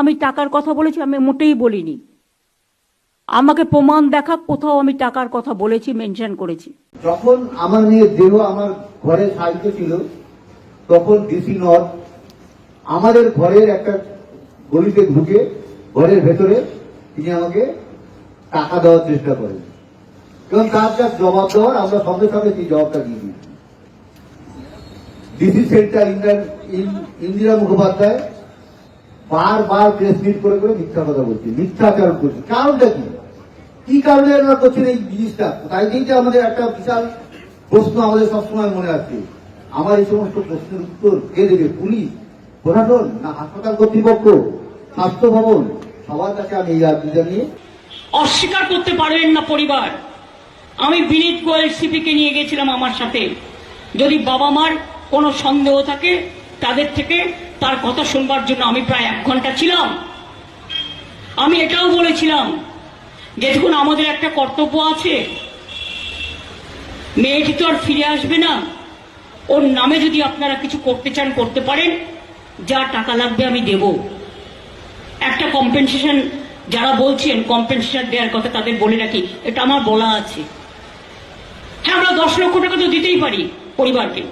আমি টাকার কথা বলেছি, আমি মোটেই বলিনি। আমাকে প্রমাণ দেখা কোথাও আমি টাকার কথা বলেছি, মেনশন করেছি। যখন আমার মেয়ের দেহ আমার ঘরে সাহিত্য ছিল, তখন ডিসি নর্থ আমাদের ঘরের একটা গলিতে ঢুকে, ঘরের ভেতরে তিনি আমাকে টাকা দেওয়ার চেষ্টা করেন। এবং তার যা জবাব দেওয়ার আমরা সঙ্গে সঙ্গে সেই জবাবটা দিয়ে দিই ডিসি সেন্টার ইন্দিরা মুখোপাধ্যায় বারবার প্রেস মিট করে করে মিথ্যা কথা বলছি মিথ্যাচারণ করছি। কারণটা কি? কি কারণে এরা করছেন এই জিনিসটা? তাই দিয়েই আমাদের একটা বিশাল প্রশ্ন আমাদের সবসময় মনে আছে। আমার এই সমস্ত প্রশ্নের উত্তর কে দেবে? পুলিশ, প্রশাসন না হাসপাতাল কর্তৃপক্ষ? স্বাস্থ্য ভবন? সবার কাছে আমি এই আর্জি জানিয়ে অস্বীকার করতে পারবেন না পরিবার। আমি বিনীত গোয়েল সিপিকে নিয়ে গেছিলাম আমার সাথে। যদি বাবা মার কোনো সন্দেহ থাকে তাদের থেকে তার কথা শুনবার জন্য আমি প্রায় এক ঘণ্টা ছিলাম। আমি এটাও বলেছিলাম যে, দেখুন, আমাদের একটা কর্তব্য আছে। মেয়েটি তো আর ফিরে আসবে না। ওর নামে যদি আপনারা কিছু করতে চান, করতে পারেন। যা টাকা লাগবে আমি দেব। একটা কম্পেনসেশন যারা বলছেন কম্পেনসেশন দেওয়ার কথা তাদের বলে রাখি, এটা আমার বলা আছে। হ্যাঁ আমরা দশ লক্ষ টাকা তো দিতেই পারি পরিবারকে।